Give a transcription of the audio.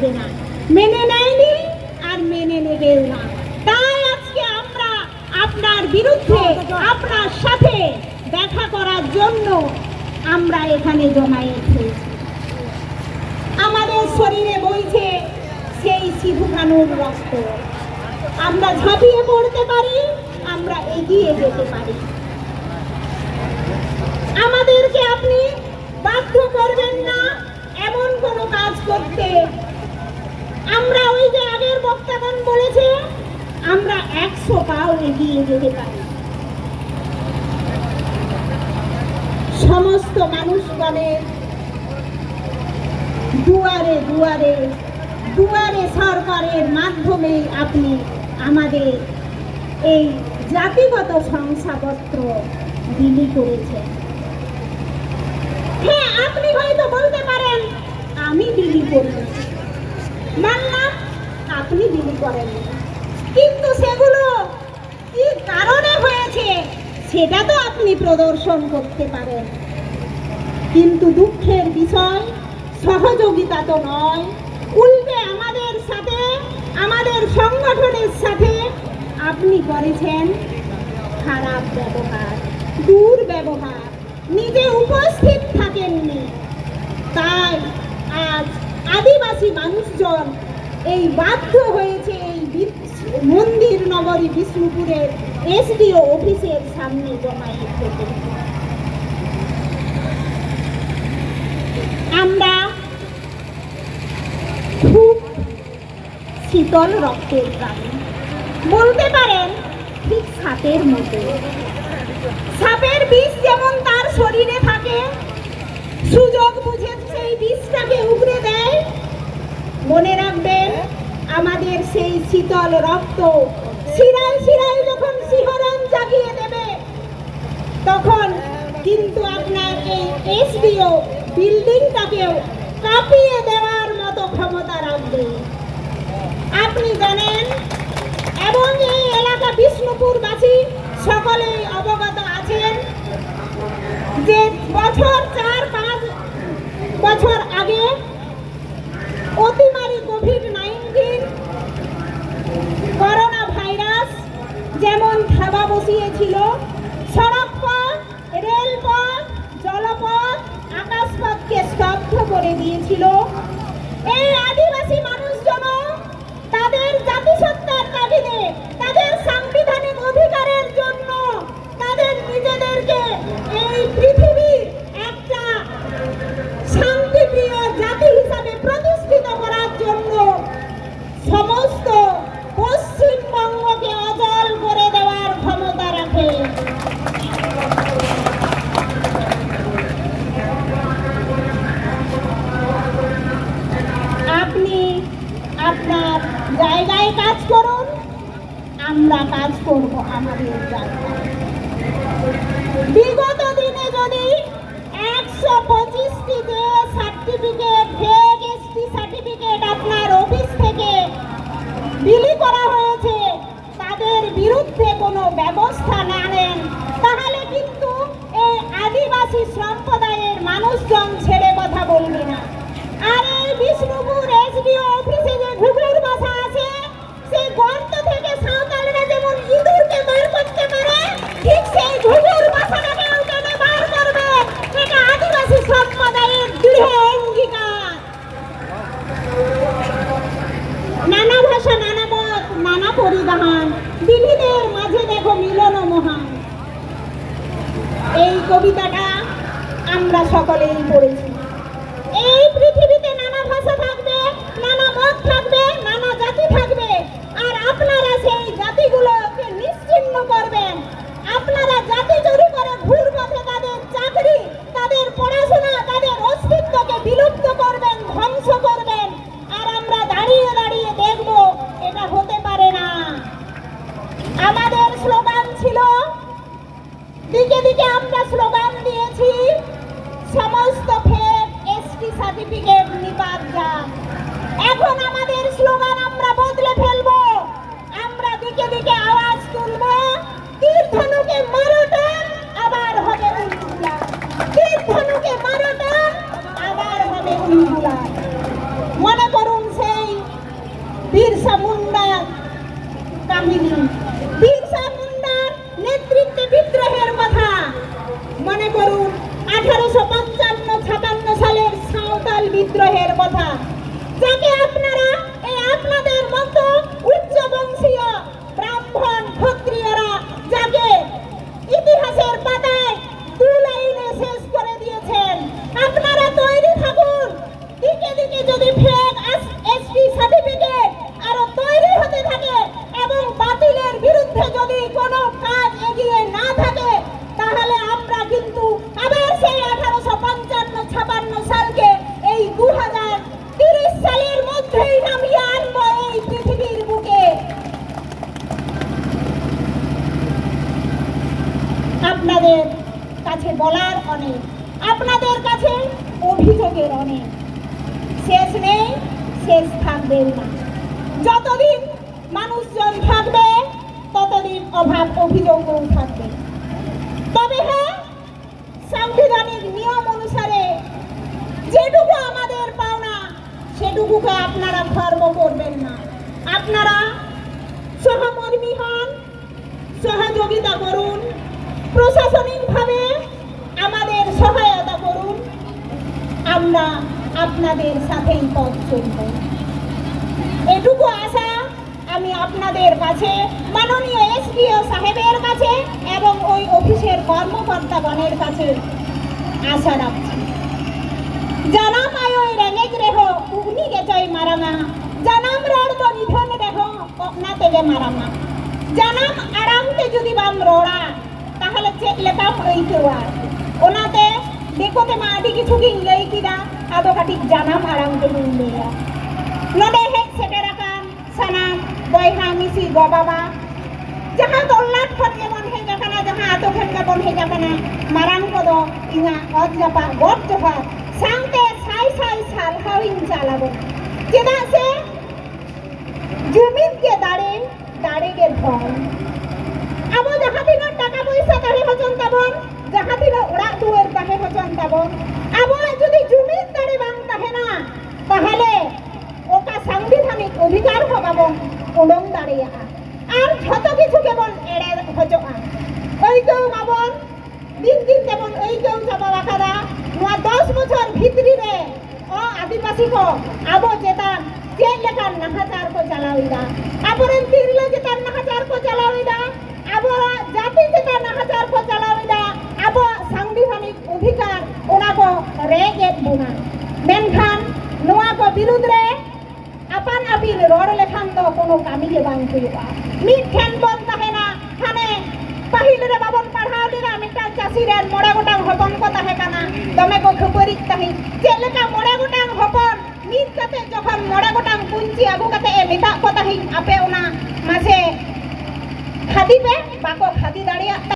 করবে না। মেনে নেয়নি আর মেনে নেবেও না। তাই আজকে আমরা আপনার বিরুদ্ধে, আপনার সাথে দেখা করার জন্য আমরা এখানে জমায়েত আমাদের শরীরে বইছে সেই সিধু কানুর রক্ত। আমরা ঝাঁপিয়ে পড়তে পারি, আমরা এগিয়ে যেতে পারি আমাদেরকে আপনি বাধ্য করবেন না এমন কোনো কাজ করতে আমরা ওই যে আগের বক্তাগণ বলেছে আমরা একশো পাও এগিয়ে যেতে পারি সমস্ত মানুষগণের দুয়ারে দুয়ারে দুয়ারে সরকারের মাধ্যমে আপনি আমাদের এই জাতিগত শংসাপত্র বিলি করেছেন। হ্যাঁ আপনি হয়তো বলতে পারেন, আমি বিলি করি মানলাম আপনি বিলি করেন কিন্তু সেগুলো কি কারণে হয়েছে সেটা তো আপনি প্রদর্শন করতে পারেন। কিন্তু দুঃখের বিষয়, সহযোগিতা তো নয়। উল্টে আমাদের সাথে, আমাদের সংগঠনের সাথে আপনি করেছেন খারাপ ব্যবহার দুর্ব্যবহার নিজে উপস্থিত থাকেননি। তাই আজ আদিবাসী মানুষজন এই বাধ্য হয়েছে মন্দির নগরী বিষ্ণুপুরের এসডিও অফিসের সামনে জমায়েত আমরা খুব শীতল রক্তের প্রাণী। বলতে পারেন ঠিক সাপের মতো। সাপের বিষ যেমন তার শরীরে থাকে, সুযোগ বুঝে সেই বিষটাকে উগড়ে দেয়। মনে রাখবেন আমাদের সেই শীতল রক্ত শিরায় শিরায় যখন শিহরণ জাগিয়ে দেবে, তখন কিন্তু আপনার এই এসডিও বিল্ডিংটাকেও কাঁপিয়ে দেওয়ার মতো ক্ষমতা রাখবে। আপনি জানেন, এবং এই এলাকা বিষ্ণুপুরবাসী সকলেই অবগত আছেন যে বছর চার পাঁচ বছর আগে অতিমারি কোভিড নাইন্টিন করোনা ভাইরাস যেমন থাবা বসিয়েছিল সড়ক পথ রেলপথ জলপথ আকাশপথকে স্তব্ধ করে দিয়েছিল এই আদিবাসী মানুষজন তাদের জাতিসত্তার দাবিতে তাদের সাংবিধানিক অধিকারের জন্য তাদের নিজেদেরকে এই পৃথিবীর একটা শান্তিপ্রিয় জাতি হিসাবে প্রতিষ্ঠিত করার জন্য সমস্ত পশ্চিমবঙ্গকে অচল করে দেওয়ার ক্ষমতা রাখে আপনি আপনার জায়গায় কাজ করুন আমরা কাজ করব আমাদের বিগত দিনে যদি একশো পঁচিশটি যে সার্টিফিকেট ফেক এসটি সার্টিফিকেট আপনার অফিস থেকে বিলি করা হয়েছে, তাদের বিরুদ্ধে কোনো ব্যবস্থা না নেন, তাহলে কিন্তু এই আদিবাসী সম্প্রদায়ের মানুষজন ছেড়ে কথা বলবে না। আর এই বিষ্ণুপুর এসডিও অফিসে যে ঘুঘুর বাসা আছে, সেই গর্ত থেকে সাঁওতালরা যেমন ইঁদুরকে বার করতে পারে ঠিক সেই ঘুঘুর বাসাটাকেও টেনে বার করবে এটা আদিবাসী সম্প্রদায়ের দৃঢ় অঙ্গীকার নানা ভাষা নানা মত নানা পরিধান বিবিধের মাঝে দেখো মিলন মহান এই কবিতাটা আমরা সকলেই পড়েছি এই পৃথিবীতে নানা ভাষা থাকবে নানা মত থাকবে নানা জাতি থাকবে আর আপনারা সেই জাতিগুলোকে নিশ্চিহ্ন করবেন আপনারা জাতি চুরি করে ভুল পথে তাদের চাকরি তাদের পড়াশোনা তাদের অস্তিত্বকে বিলুপ্ত করবেন ধ্বংস করবেন আর আমরা দাঁড়িয়ে দাঁড়িয়ে দেখব এটা হতে পারে না আমাদের স্লোগান ছিল দিকে দিকে আমরা স্লোগান দিয়েছি, সমস্ত ফের এসটি সার্টিফিকেট যান এখন আমাদের স্লোগান আমরা বদলে ফেলব। আমরা দিকে দিকে আওয়াজ তুলবো। তীর্ধনুকে আবার হবে উলগুলান তীর ধনুকে আবার হবে 怕 অনেক শেষ নেই, শেষ থাকবেও না। যতদিন মানুষজন থাকবে, ততদিন অভাব অভিযোগও থাকবে। তবে হ্যাঁ সাংবিধানিক নিয়ম অনুসারে যেটুকু আমাদের পাওনা, সেটুকুকে আপনারা খর্ব করবেন না। আপনারা সহকর্মী হন, সহযোগিতা করুন, প্রশাসনিকভাবে আমাদের সহায়তা করুন আমরা আপনাদের সাথেই পথ চলব। এটুকু আশা আমি আপনাদের কাছে, মাননীয় এসডিও সাহেবের কাছে এবং ওই অফিসের কর্মকর্তাগণের কাছে আশা রাখছি। জানাম আয়োই রেঙেজ রেহ উগনি গেছই মারাঙা। জানাম রড় নিধন রেহ কপনা তেগে মারাঙা। জানাম আরামতে যদি বাম রড়া, তাহলে চেক देखो ते माँ दी किछु की इंगई की दा आदो काटी जाना भाराम के मुंडेया नोडे हे सेटेरा काम सनाम बॉय हामिसी गोबाबा जहाँ दोलात फट के बन है जाकना जहाँ आतो घर का बन है जाकना माराम को दो इंगा और जपा गोट जपा सांगते साई साई साल हाउ इन साला बो जेदा से जमीन के दाड़े दाड़े के भय ᱟᱵᱚ ᱟᱵᱚᱣᱟᱜ ᱡᱩᱫᱤ ᱡᱩᱢᱤᱫ ᱫᱟᱲᱮ ᱵᱟᱝ ᱛᱟᱦᱮᱱᱟ ᱛᱟᱦᱚᱞᱮ ᱚᱠᱟ ᱥᱟᱝᱵᱤᱫᱷᱟᱱᱤᱠ ᱚᱫᱷᱤᱠᱟᱨ ᱦᱚᱸ ᱵᱟᱵᱚᱱ ᱩᱰᱩᱝ ᱫᱟᱲᱮᱭᱟᱜᱼᱟ ᱟᱨ ᱡᱷᱚᱛᱚ ᱠᱤᱪᱷᱩ ᱜᱮᱵᱚᱱ ᱮᱲᱮ ᱦᱚᱪᱚᱜᱼᱟ ᱟᱹᱭᱠᱟᱹᱣ ᱢᱟᱵᱚᱱ ᱫᱤᱱ ᱫᱤᱱ ᱛᱮᱵᱚᱱ ᱟᱹᱭᱠᱟᱹᱣ ᱪᱟᱵᱟ ᱟᱠᱟᱫᱟ ᱱᱚᱣᱟ ᱫᱚᱥ ᱵᱚᱪᱷᱚᱨ ᱵᱷᱤᱛᱨᱤ ᱨᱮ ᱟᱹᱫᱤᱵᱟᱹᱥᱤ ᱠᱚ ᱟᱵᱚ ᱪᱮᱛᱟᱱ ᱪᱮᱫ ᱞᱮᱠᱟᱱ ᱱᱟᱦᱟᱪᱟᱨ ᱠᱚ ᱪᱟᱞᱟᱣ ᱮᱫᱟ ᱟᱵᱚᱨᱮᱱ ᱛᱤᱨᱞᱟᱹ ᱪᱮᱛᱟᱱ ᱱᱟᱦᱟᱪᱟᱨ ᱠᱚ ᱪᱟᱞᱟᱣ ᱮᱫᱟ ᱢᱤᱫᱴᱷᱮᱱ ᱵᱚᱱ ᱛᱟᱦᱮᱱᱟ ᱦᱟᱱᱮ ᱯᱟᱹᱦᱤᱞ ᱨᱮ ᱵᱟᱵᱚᱱ ᱯᱟᱲᱦᱟᱣ ᱞᱮᱫᱟ ᱢᱤᱫᱴᱟᱝ ᱪᱟᱹᱥᱤ ᱨᱮᱱ ᱢᱚᱬᱮ ᱜᱚᱴᱟᱝ ᱦᱚᱯᱚᱱ ᱠᱚ ᱛᱟᱦᱮᱸ ᱠᱟᱱᱟ ᱫᱚᱢᱮ ᱠᱚ ᱠᱷᱟᱹᱯᱟᱹᱨᱤᱜ ᱛᱟᱦᱮᱸᱫ ᱪᱮᱫ ᱞᱮᱠᱟ ᱢᱚᱬᱮ ᱜᱚᱴᱟᱝ ᱦᱚᱯᱚᱱ ᱢᱤᱫ ᱠᱟᱛᱮ ᱡᱚᱠᱷᱚᱱ ᱢᱚᱬᱮ ᱜᱚᱴᱟᱝ ᱯᱩᱧᱪᱤ ᱟᱹᱜᱩ ᱠᱟᱛᱮ ᱮ ᱢᱮᱛᱟᱜ ᱠᱚ ᱛᱟᱦᱮᱸᱫ ᱟᱯᱮ ᱚᱱᱟ ᱢᱟᱥᱮ ᱠᱷᱟᱫᱤ ᱯᱮ ᱵᱟᱠᱚ ᱠᱷᱟᱫᱤ ᱫᱟᱲᱮᱭᱟᱜ